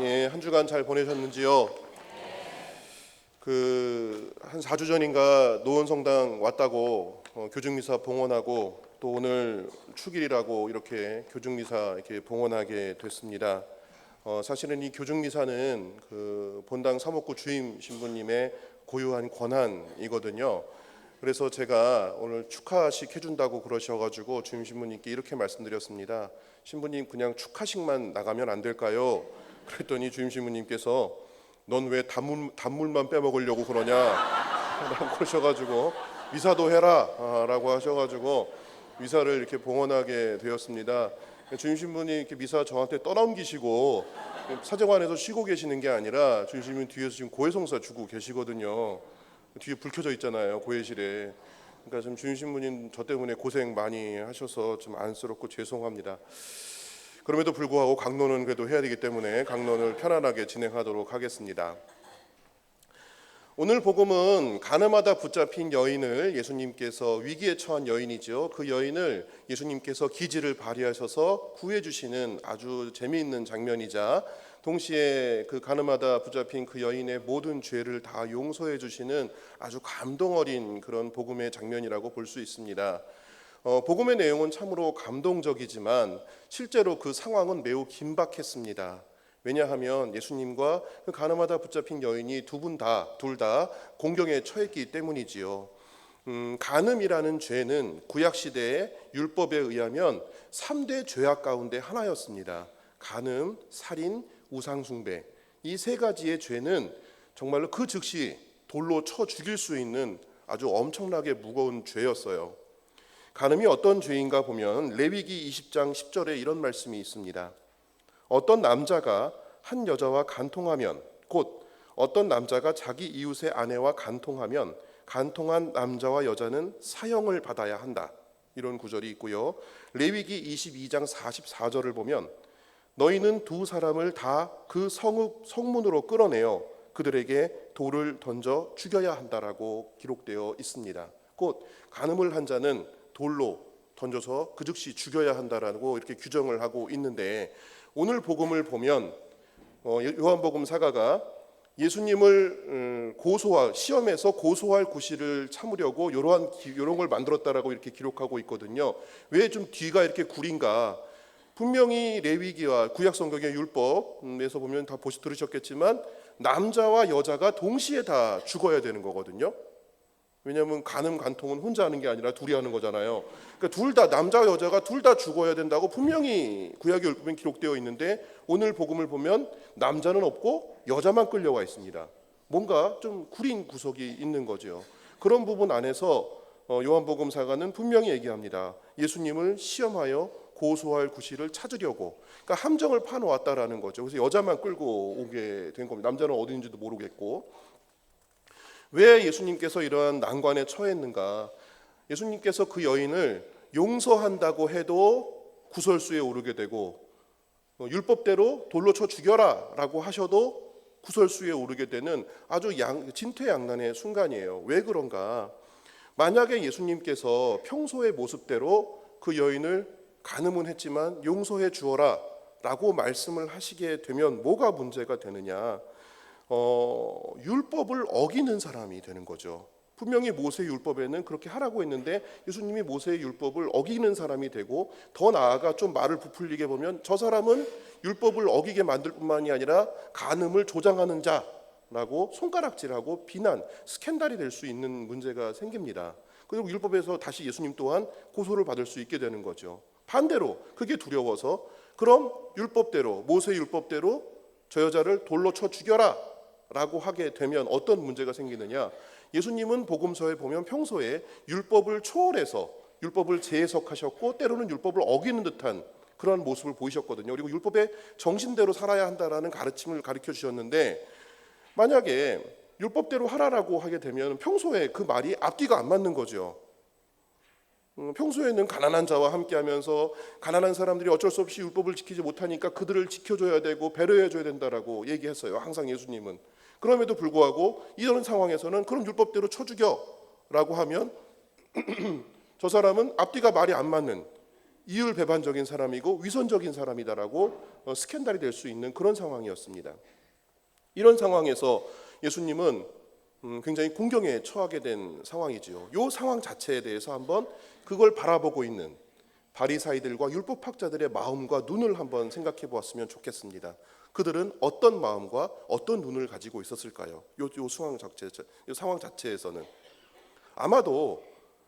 예, 한 주간 잘 보내셨는지요? 그 한 4주 전인가 노원성당 왔다고 어, 교중미사 봉헌하고 또 오늘 축일이라고 이렇게 교중미사 이렇게 봉헌하게 됐습니다. 어, 사실은 이 교중미사는 그 본당 사목구 주임 신부님의 고유한 권한이거든요. 그래서 제가 오늘 축하식 해준다고 그러셔가지고 주임 신부님께 이렇게 말씀드렸습니다. 신부님 그냥 축하식만 나가면 안 될까요? 그랬더니 주임 신부님께서 넌 왜 단물, 단물만 빼먹으려고 그러냐? 라고 하셔가지고 미사도 해라 아, 라고 하셔가지고 미사를 이렇게 봉헌하게 되었습니다. 주임 신부님 이렇게 미사 저한테 떠넘기시고 사정관에서 쉬고 계시는 게 아니라 주임 신부님 뒤에서 지금 고해성사 주고 계시거든요. 뒤에 불 켜져 있잖아요 고해실에. 그러니까 좀 주임 신부님 저 때문에 고생 많이 하셔서 좀 안쓰럽고 죄송합니다. 그럼에도 불구하고 강론은 그래도 해야 되기 때문에 강론을 편안하게 진행하도록 하겠습니다. 오늘 복음은 가늠하다 붙잡힌 여인을 예수님께서 위기에 처한 여인이죠. 그 여인을 예수님께서 기지를 발휘하셔서 구해 주시는 아주 재미있는 장면이자 동시에 그 가늠하다 붙잡힌 그 여인의 모든 죄를 다 용서해 주시는 아주 감동 어린 그런 복음의 장면이라고 볼 수 있습니다. 어, 복음의 내용은 참으로 감동적이지만 실제로 그 상황은 매우 긴박했습니다. 왜냐하면 예수님과 그 가늠하다 붙잡힌 여인이 두 분 다, 둘 다 공경에 처했기 때문이지요. 음, 간음이라는 죄는 구약 시대의 율법에 의하면 3대 죄악 가운데 하나였습니다. 간음, 살인, 우상 숭배. 이 세 가지의 죄는 정말로 그 즉시 돌로 쳐 죽일 수 있는 아주 엄청나게 무거운 죄였어요. 간음이 어떤 죄인가 보면 레위기 20장 10절에 이런 말씀이 있습니다. 어떤 남자가 한 여자와 간통하면 곧 어떤 남자가 자기 이웃의 아내와 간통하면 간통한 남자와 여자는 사형을 받아야 한다. 이런 구절이 있고요. 레위기 22장 44절을 보면 너희는 두 사람을 다 그 성읍 성문으로 끌어내어 그들에게 돌을 던져 죽여야 한다라고 기록되어 있습니다. 곧 간음을 한 자는 돌로 던져서 그 즉시 죽여야 한다라고 이렇게 규정을 하고 있는데 오늘 복음을 보면 어, 요한복음 사가가 예수님을 음, 고소할 시험에서 고소할 구실을 참으려고 이러한 이런 걸 만들었다라고 이렇게 기록하고 있거든요. 왜 좀 뒤가 이렇게 구린가? 분명히 레위기와 구약 성경의 율법에서 보면 다 보시 들으셨겠지만 남자와 여자가 동시에 다 죽어야 되는 거거든요. 왜냐하면 간음 간통은 혼자 하는 게 아니라 둘이 하는 거잖아요. 그러니까 둘 다 남자 여자가 둘 다 죽어야 된다고 분명히 구약의 율법에 기록되어 있는데 오늘 복음을 보면 남자는 없고 여자만 끌려와 있습니다. 뭔가 좀 구린 구석이 있는 거죠. 그런 부분 안에서 어, 요한복음사가는 분명히 얘기합니다. 예수님을 시험하여 고소할 구실을 찾으려고 그러니까 함정을 파놓았다라는 거죠. 그래서 여자만 끌고 오게 된 겁니다. 남자는 어디 있는지도 모르겠고 왜 예수님께서 이러한 난관에 처했는가? 예수님께서 그 여인을 용서한다고 해도 구설수에 오르게 되고 어, 율법대로 돌로 쳐 죽여라라고 하셔도 구설수에 오르게 되는 아주 양, 진퇴양난의 순간이에요. 왜 그런가? 만약에 예수님께서 평소의 모습대로 그 여인을 간음은 했지만 용서해 주어라라고 말씀을 하시게 되면 뭐가 문제가 되느냐? 어, 율법을 어기는 사람이 되는 거죠. 분명히 모세 율법에는 그렇게 하라고 했는데 예수님이 모세의 율법을 어기는 사람이 되고 더 나아가 좀 말을 부풀리게 보면 저 사람은 율법을 어기게 만들 뿐만이 아니라 간음을 조장하는 자라고 손가락질하고 비난, 스캔들이 될 수 있는 문제가 생깁니다. 그리고 율법에서 다시 예수님 또한 고소를 받을 수 있게 되는 거죠. 반대로 그게 두려워서 그럼 율법대로 모세 율법대로 저 여자를 돌로 쳐 죽여라 라고 하게 되면 어떤 문제가 생기느냐? 예수님은 복음서에 보면 평소에 율법을 초월해서 율법을 재해석하셨고 때로는 율법을 어기는 듯한 그런 모습을 보이셨거든요. 그리고 율법의 정신대로 살아야 한다라는 가르침을 가르쳐 주셨는데 만약에 율법대로 하라라고 하게 되면 평소에 그 말이 앞뒤가 안 맞는 거죠. 음, 평소에는 가난한 자와 함께 하면서 가난한 사람들이 어쩔 수 없이 율법을 지키지 못하니까 그들을 지켜줘야 되고 배려해줘야 된다라고 얘기했어요. 항상 예수님은. 그럼에도 불구하고 이런 상황에서는 그런 율법대로 쳐 죽여라고 하면 저 사람은 앞뒤가 말이 안 맞는 이율 배반적인 사람이고 위선적인 사람이다라고 어, 스캔들이 될 수 있는 그런 상황이었습니다. 이런 상황에서 예수님은 음, 굉장히 공경에 처하게 된 상황이지요. 이 상황 자체에 대해서 한번 그걸 바라보고 있는 바리사이들과 율법학자들의 마음과 눈을 한번 생각해 보았으면 좋겠습니다. 그들은 어떤 마음과 어떤 눈을 가지고 있었을까요? 요, 요 상황 자체, 요 상황 자체에서는 아마도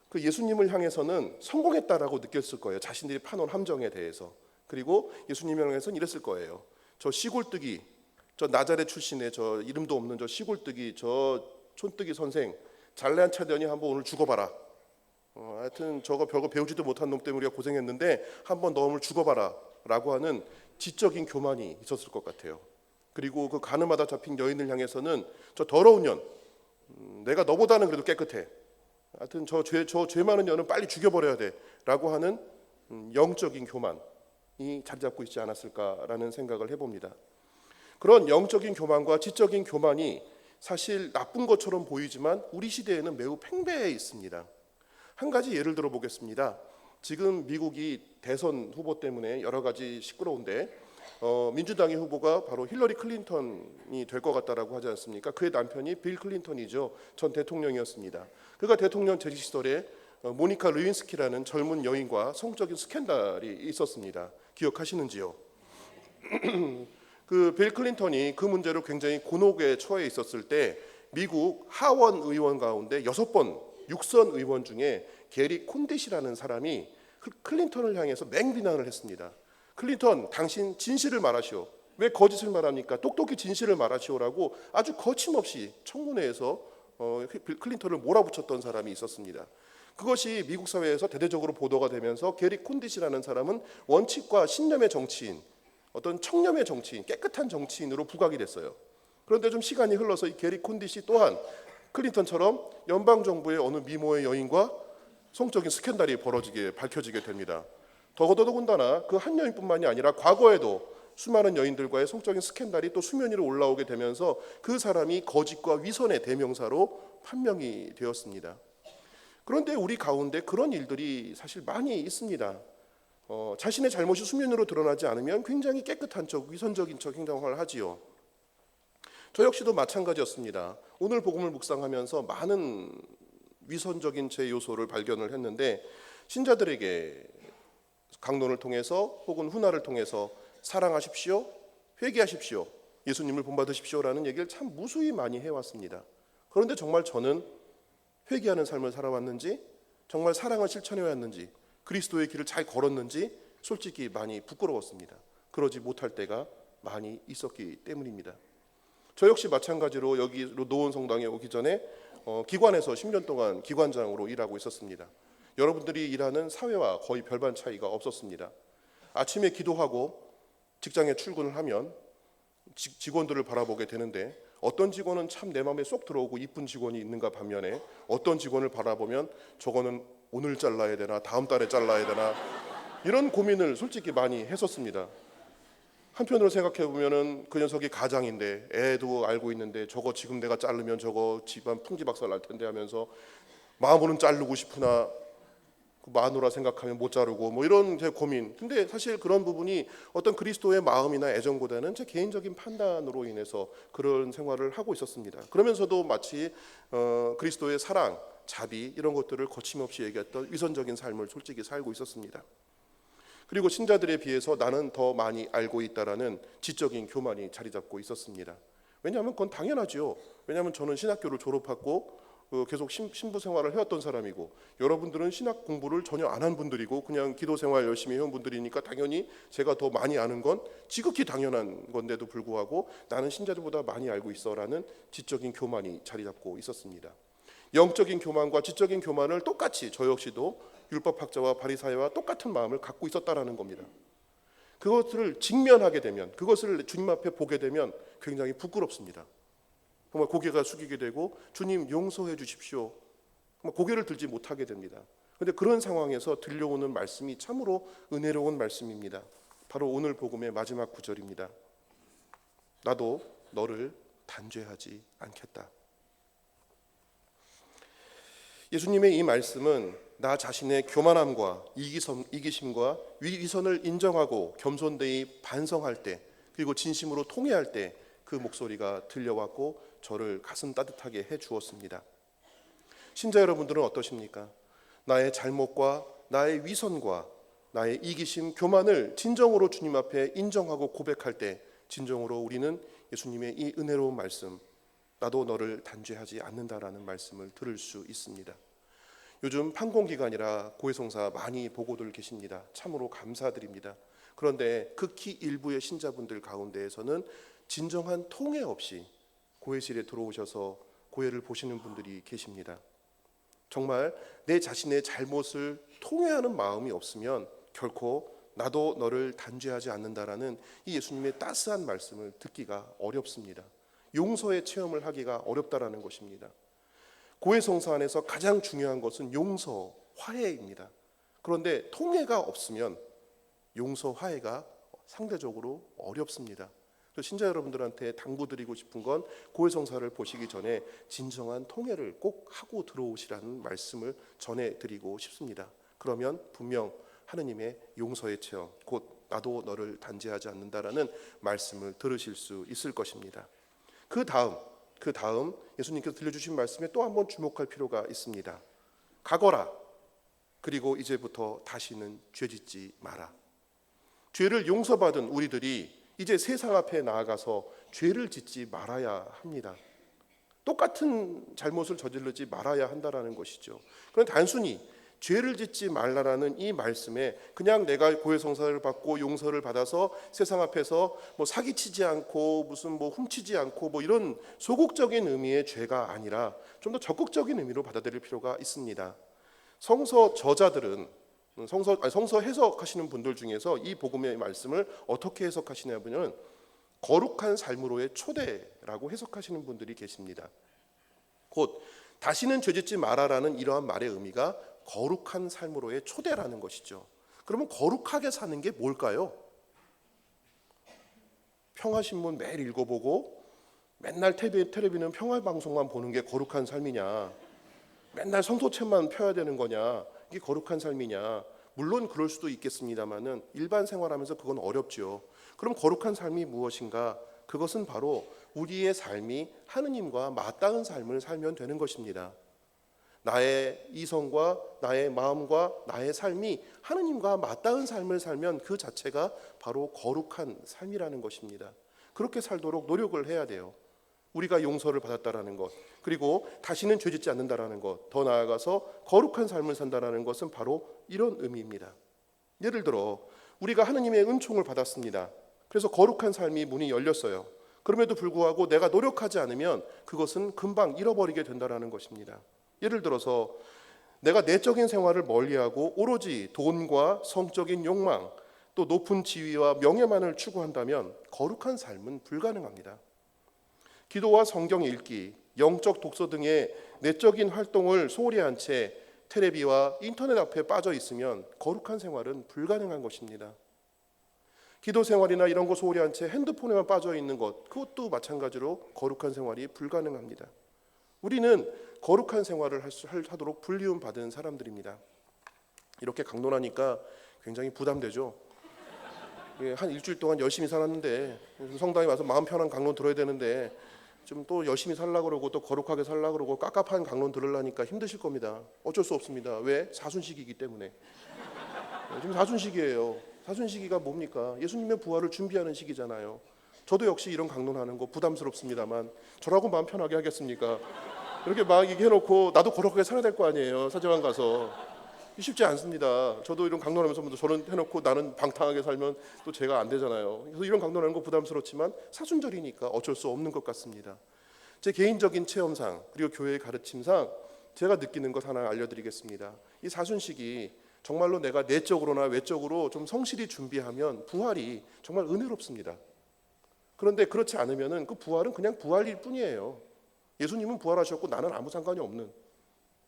그 예수님을 향해서는 성공했다라고 느꼈을 거예요. 자신들이 파놓은 함정에 대해서. 그리고 예수님을 향해서는 이랬을 거예요. 저 시골뜨기, 저 나자렛 출신의 저 이름도 없는 저 시골뜨기, 저 촌뜨기 선생 잘난 차더니 한번 오늘 죽어봐라. 어, 하여튼 저거 별거 배우지도 못한 놈 때문에 우리가 고생했는데 한번 너 오늘 죽어봐라라고 하는 지적인 교만이 있었을 것 같아요. 그리고 그 가늠하다 잡힌 여인을 향해서는 저 더러운 년, 음, 내가 너보다는 그래도 깨끗해. 하여튼 저 죄 저 죄 많은 년은 빨리 죽여버려야 돼라고 하는 음, 영적인 교만이 자리 잡고 있지 않았을까라는 생각을 해봅니다. 그런 영적인 교만과 지적인 교만이 사실 나쁜 것처럼 보이지만 우리 시대에는 매우 팽배해 있습니다. 한 가지 예를 들어 보겠습니다. 지금 미국이 대선 후보 때문에 여러 가지 시끄러운데 어, 민주당의 후보가 바로 힐러리 클린턴이 될 것 같다라고 하지 않습니까? 그의 남편이 빌 클린턴이죠. 전 대통령이었습니다. 그가 대통령 재직 시절에 어, 모니카 루인스키라는 젊은 여인과 성적인 스캔들이 있었습니다. 기억하시는지요? 그 빌 클린턴이 그 문제로 굉장히 곤혹에 처해 있었을 때 미국 하원 의원 가운데 여섯 번 육선 의원 중에 게리 콘데시라는 사람이 그 클린턴을 향해서 맹비난을 했습니다. 클린턴, 당신 진실을 말하시오. 왜 거짓을 말합니까? 똑똑히 진실을 말하시오라고 아주 거침없이 청문회에서 어, 클린턴을 몰아붙였던 사람이 있었습니다. 그것이 미국 사회에서 대대적으로 보도가 되면서 게리 콘디시라는 사람은 원칙과 신념의 정치인, 어떤 청렴의 정치인, 깨끗한 정치인으로 부각이 됐어요. 그런데 좀 시간이 흘러서 이 게리 콘디시 또한 클린턴처럼 연방 정부의 어느 미모의 여인과 성적인 스캔들이 벌어지게 밝혀지게 됩니다. 더더더군다나 그 한 여인뿐만이 아니라 과거에도 수많은 여인들과의 성적인 스캔들이 또 수면 위로 올라오게 되면서 그 사람이 거짓과 위선의 대명사로 판명이 되었습니다. 그런데 우리 가운데 그런 일들이 사실 많이 있습니다. 어, 자신의 잘못이 수면으로 드러나지 않으면 굉장히 깨끗한 척, 위선적인 척 행동을 하지요. 저 역시도 마찬가지였습니다. 오늘 복음을 묵상하면서 많은 위선적인 제 요소를 발견을 했는데 신자들에게 강론을 통해서 혹은 훈화를 통해서 사랑하십시오, 회개하십시오, 예수님을 본받으십시오라는 얘기를 참 무수히 많이 해왔습니다. 그런데 정말 저는 회개하는 삶을 살아왔는지, 정말 사랑을 실천해 왔는지, 그리스도의 길을 잘 걸었는지 솔직히 많이 부끄러웠습니다. 그러지 못할 때가 많이 있었기 때문입니다. 저 역시 마찬가지로 여기로 노원 성당에 오기 전에 어, 기관에서 10년 동안 기관장으로 일하고 있었습니다. 여러분들이 일하는 사회와 거의 별반 차이가 없었습니다. 아침에 기도하고 직장에 출근을 하면 직원들을 바라보게 되는데 어떤 직원은 참 내 마음에 쏙 들어오고 이쁜 직원이 있는가 반면에 어떤 직원을 바라보면 저거는 오늘 잘라야 되나 다음 달에 잘라야 되나 이런 고민을 솔직히 많이 했었습니다. 한편으로 생각해 보면은 그 녀석이 가장인데 애도 알고 있는데 저거 지금 내가 자르면 저거 집안 풍지박살 날 텐데 하면서 마음으로는 자르고 싶으나 그 마누라 생각하면 못 자르고 뭐 이런 제 고민. 근데 사실 그런 부분이 어떤 그리스도의 마음이나 애정보다는 제 개인적인 판단으로 인해서 그런 생활을 하고 있었습니다. 그러면서도 마치 어, 그리스도의 사랑, 자비 이런 것들을 거침없이 얘기했던 위선적인 삶을 솔직히 살고 있었습니다. 그리고 신자들에 비해서 나는 더 많이 알고 있다라는 지적인 교만이 자리 잡고 있었습니다. 왜냐하면 그건 당연하죠. 왜냐하면 저는 신학교를 졸업하고 그 계속 신부 생활을 해왔던 사람이고 여러분들은 신학 공부를 전혀 안 한 분들이고 그냥 기도 생활 열심히 해온 분들이니까 당연히 제가 더 많이 아는 건 지극히 당연한 건데도 불구하고 나는 신자들보다 많이 알고 있어라는 지적인 교만이 자리 잡고 있었습니다. 영적인 교만과 지적인 교만을 똑같이 저 역시도 율법학자와 바리사회와 똑같은 마음을 갖고 있었다라는 겁니다. 그것을 직면하게 되면 그것을 주님 앞에 보게 되면 굉장히 부끄럽습니다. 정말 고개가 숙이게 되고 주님 용서해 주십시오. 고개를 들지 못하게 됩니다. 그런데 그런 상황에서 들려오는 말씀이 참으로 은혜로운 말씀입니다. 바로 오늘 복음의 마지막 구절입니다. 나도 너를 단죄하지 않겠다. 예수님의 이 말씀은 나 자신의 교만함과 이기섬, 이기심과 위선을 인정하고 겸손되이 반성할 때 그리고 진심으로 통회할 때 그 목소리가 들려왔고 저를 가슴 따뜻하게 해 주었습니다. 신자 여러분들은 어떠십니까? 나의 잘못과 나의 위선과 나의 이기심, 교만을 진정으로 주님 앞에 인정하고 고백할 때 진정으로 우리는 예수님의 이 은혜로운 말씀 나도 너를 단죄하지 않는다라는 말씀을 들을 수 있습니다. 요즘 판공 기간이라 고해성사 많이 보고들 계십니다. 참으로 감사드립니다. 그런데 극히 일부의 신자분들 가운데에서는 진정한 통해 없이 고해실에 들어오셔서 고해를 보시는 분들이 계십니다. 정말 내 자신의 잘못을 통회하는 마음이 없으면 결코 나도 너를 단죄하지 않는다라는 이 예수님의 따스한 말씀을 듣기가 어렵습니다. 용서의 체험을 하기가 어렵다라는 것입니다. 고해 성사 안에서 가장 중요한 것은 용서, 화해입니다. 그런데 통해가 없으면 용서, 화해가 상대적으로 어렵습니다. 신자 여러분들한테 당부드리고 싶은 건 고해 성사를 보시기 전에 진정한 통해를 꼭 하고 들어오시라는 말씀을 전해드리고 싶습니다. 그러면 분명 하느님의 용서의 체험, 곧 나도 너를 단죄하지 않는다라는 말씀을 들으실 수 있을 것입니다. 그 다음, 그 다음 예수님께서 들려주신 말씀에 또 한 번 주목할 필요가 있습니다. 가거라. 그리고 이제부터 다시는 죄짓지 마라. 죄를 용서받은 우리들이 이제 세상 앞에 나아가서 죄를 짓지 말아야 합니다. 똑같은 잘못을 저지르지 말아야 한다라는 것이죠. 그런 단순히 죄를 짓지 말라라는 이 말씀에 그냥 내가 고해 성사를 받고 용서를 받아서 세상 앞에서 뭐 사기치지 않고 무슨 뭐 훔치지 않고 뭐 이런 소극적인 의미의 죄가 아니라 좀 더 적극적인 의미로 받아들일 필요가 있습니다. 성서 저자들은 성서 아니, 성서 해석하시는 분들 중에서 이 복음의 말씀을 어떻게 해석하시냐면은 거룩한 삶으로의 초대라고 해석하시는 분들이 계십니다. 곧 다시는 죄짓지 마라라는 이러한 말의 의미가 거룩한 삶으로의 초대라는 것이죠. 그러면 거룩하게 사는 게 뭘까요? 평화신문 매일 읽어보고 맨날 텔레비, 텔레비는 평화 방송만 보는 게 거룩한 삶이냐? 맨날 성소책만 펴야 되는 거냐? 이게 거룩한 삶이냐? 물론 그럴 수도 있겠습니다만은 일반 생활하면서 그건 어렵죠. 그럼 거룩한 삶이 무엇인가? 그것은 바로 우리의 삶이 하느님과 맞닿은 삶을 살면 되는 것입니다. 나의 이성과 나의 마음과 나의 삶이 하느님과 맞닿은 삶을 살면 그 자체가 바로 거룩한 삶이라는 것입니다. 그렇게 살도록 노력을 해야 돼요. 우리가 용서를 받았다라는 것, 그리고 다시는 죄짓지 않는다라는 것, 더 나아가서 거룩한 삶을 산다라는 것은 바로 이런 의미입니다. 예를 들어 우리가 하느님의 은총을 받았습니다. 그래서 거룩한 삶이 문이 열렸어요. 그럼에도 불구하고 내가 노력하지 않으면 그것은 금방 잃어버리게 된다라는 것입니다. 예를 들어서 내가 내적인 생활을 멀리하고 오로지 돈과 성적인 욕망 또 높은 지위와 명예만을 추구한다면 거룩한 삶은 불가능합니다. 기도와 성경 읽기, 영적 독서 등의 내적인 활동을 소홀히 한 채 테레비와 인터넷 앞에 빠져 있으면 거룩한 생활은 불가능한 것입니다. 기도 생활이나 이런 거 소홀히 한 채 핸드폰에만 빠져 있는 것, 그것도 마찬가지로 거룩한 생활이 불가능합니다. 우리는 거룩한 생활을 하도록 불리움 받은 사람들입니다. 이렇게 강론하니까 굉장히 부담되죠. 예, 한 일주일 동안 열심히 살았는데 성당에 와서 마음 편한 강론 들어야 되는데 좀 또 열심히 살라 그러고 또 거룩하게 살라 그러고 깝깝한 강론 들으려니까 힘드실 겁니다. 어쩔 수 없습니다. 왜? 사순식이기 때문에. 예, 지금 사순식이에요. 사순식이가 뭡니까? 예수님의 부활을 준비하는 시기잖아요. 저도 역시 이런 강론하는 거 부담스럽습니다만 저라고 마음 편하게 하겠습니까? 이렇게 막 얘기해놓고 나도 거룩하게 살아야 될 거 아니에요. 사제관 가서 쉽지 않습니다. 저도 이런 강론하면서 저는 해놓고 나는 방탕하게 살면 또 제가 안 되잖아요. 그래서 이런 강론하는 거 부담스럽지만 사순절이니까 어쩔 수 없는 것 같습니다. 제 개인적인 체험상 그리고 교회의 가르침상 제가 느끼는 것 하나 알려드리겠습니다. 이 사순식이 정말로 내가 내적으로나 외적으로 좀 성실히 준비하면 부활이 정말 은혜롭습니다. 그런데 그렇지 않으면은 그 부활은 그냥 부활일 뿐이에요. 예수님은 부활하셨고 나는 아무 상관이 없는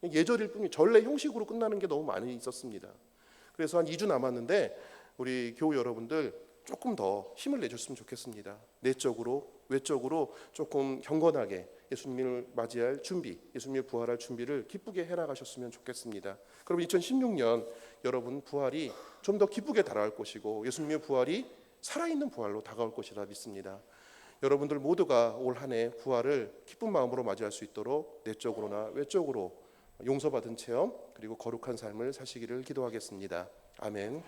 예절일 뿐이 전례 형식으로 끝나는 게 너무 많이 있었습니다. 그래서 한 2주 남았는데 우리 교우 여러분들 조금 더 힘을 내줬으면 좋겠습니다. 내적으로 외적으로 조금 경건하게 예수님을 맞이할 준비, 예수님의 부활할 준비를 기쁘게 해나가셨으면 좋겠습니다. 그럼 2016년 여러분 부활이 좀 더 기쁘게 다가올 것이고 예수님의 부활이 살아있는 부활로 다가올 것이라 믿습니다. 여러분들 모두가 올 한 해 부활을 기쁜 마음으로 맞이할 수 있도록 내적으로나 외적으로 용서받은 체험 그리고 거룩한 삶을 사시기를 기도하겠습니다. 아멘.